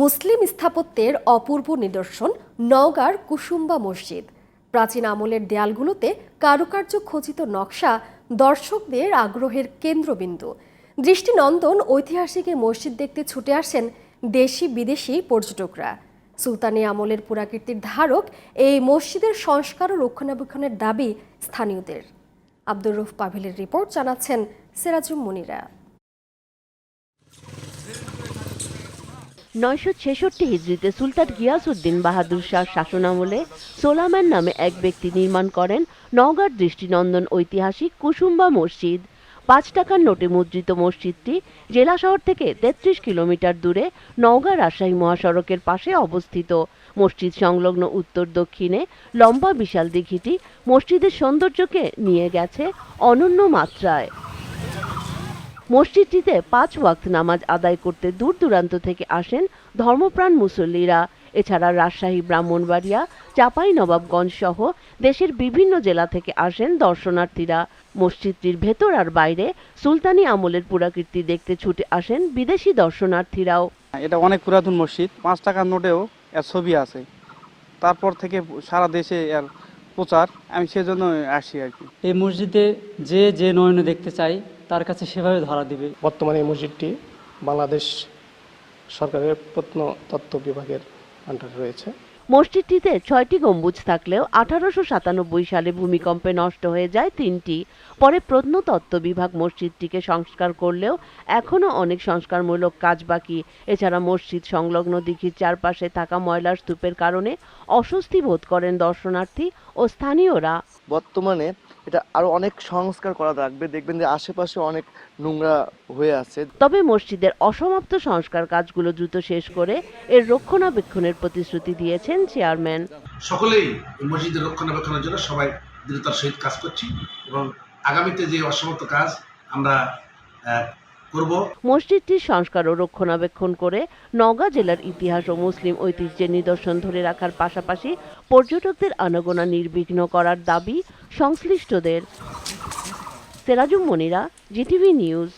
মুসলিম স্থাপত্যের অপূর্ব নিদর্শন নওগাঁর কুসুম্বা মসজিদ। প্রাচীন আমলের দেয়ালগুলোতে কারুকার্য খচিত নকশা দর্শকদের আগ্রহের কেন্দ্রবিন্দু। দৃষ্টিনন্দন ঐতিহাসিক মসজিদ দেখতে ছুটে আসেন দেশি বিদেশি পর্যটকরা। সুলতানি আমলের পুরাকীর্তির ধারক এই মসজিদের সংস্কার ও রক্ষণাবেক্ষণের দাবি স্থানীয়দের। আব্দুর রুফ পাভিলের রিপোর্ট জানাচ্ছেন সেরাজুম মুনিরা। নয়শো ছেষট্টি হিজড়িতে সুলতান গিয়াসউদ্দিন বাহাদুর শাহ শাসনামলে সোলামান নামে এক ব্যক্তি নির্মাণ করেন নওগাঁর দৃষ্টিনন্দন ঐতিহাসিক কুসুম্বা মসজিদ। পাঁচ টাকার নোটে মুদ্রিত মসজিদটি জেলা শহর থেকে তেত্রিশ কিলোমিটার দূরে নওগাঁ রাজশাহী মহাসড়কের পাশে অবস্থিত। মসজিদ সংলগ্ন উত্তর দক্ষিণে লম্বা বিশাল দিঘিটি মসজিদের সৌন্দর্যকে নিয়ে গেছে অনন্য মাত্রায়। মসজিদটিতে পাঁচ ওয়াক্ত নামাজ আদায় করতে দূর দূরান্ত থেকে আসেন ধর্মপ্রাণ মুসল্লিরা। এছাড়া রাজশাহী ব্রাহ্মণবাড়িয়া চাপাই নবাবগঞ্জ সহ দেশের বিভিন্ন জেলা থেকে আসেন দর্শনার্থীরা। মসজিদটির ভেতর আর বাইরে সুলতানি আমলের পুরাকীর্তি দেখতে ছুটে আসেন বিদেশি দর্শনার্থীরাও। এটা অনেক পুরাতন মসজিদ পাঁচ টাকার নোটেও এর ছবি আছে। তারপর থেকে সারা দেশে এর প্রচার আমি সেজন্য আসি আর কি। এই মসজিদে যে যে নয়নে দেখতে চাই তার কাছে সেভাবে ধরা দিবে। বর্তমানে এই মসজিদটি বাংলাদেশ সরকারের প্রত্নতত্ত্ব বিভাগের আন্ডারে রয়েছে। মসজিদটিতে ছয়টি গম্বুজ থাকলেও আঠারোশো সাতানব্বই সালে ভূমিকম্পে নষ্ট হয়ে যায় তিনটি। পরে প্রত্নতত্ত্ব বিভাগ মসজিদটিকে সংস্কার করলেও এখনও অনেক সংস্কারমূলক কাজ বাকি। এছাড়া মসজিদ সংলগ্ন দিঘির চারপাশে থাকা ময়লার স্তূপের কারণে অস্বস্তি বোধ করেন দর্শনার্থী ও স্থানীয়রা। বর্তমানে এটা আরও অনেক সংস্কার করা লাগবে। দেখবেন যে আশেপাশে অনেক নোংরা হয়ে আছে। তবে মসজিদের অসমাপ্ত সংস্কার কাজগুলো দ্রুত শেষ করে এর রক্ষণাবেক্ষণের প্রতিশ্রুতি দিয়েছেন চেয়ারম্যান। সকলেই মসজিদের রক্ষণাবেক্ষণের জন্য সবাই দৃঢ়তার সহিত কাজ করছি এবং আগামীতে যে অসমাপ্ত কাজ আমরা করব। মসজিদটির সংস্কার ও রক্ষণাবেক্ষণ করে নওগাঁ জেলার ইতিহাস ও মুসলিম ঐতিহ্যের নিদর্শন ধরে রাখার পাশাপাশি পর্যটকদের আনাগোনা নির্বিঘ্ন করার দাবি সংশ্লিষ্টদের। সেরাজুম মনিরা, জিটিভি নিউজ।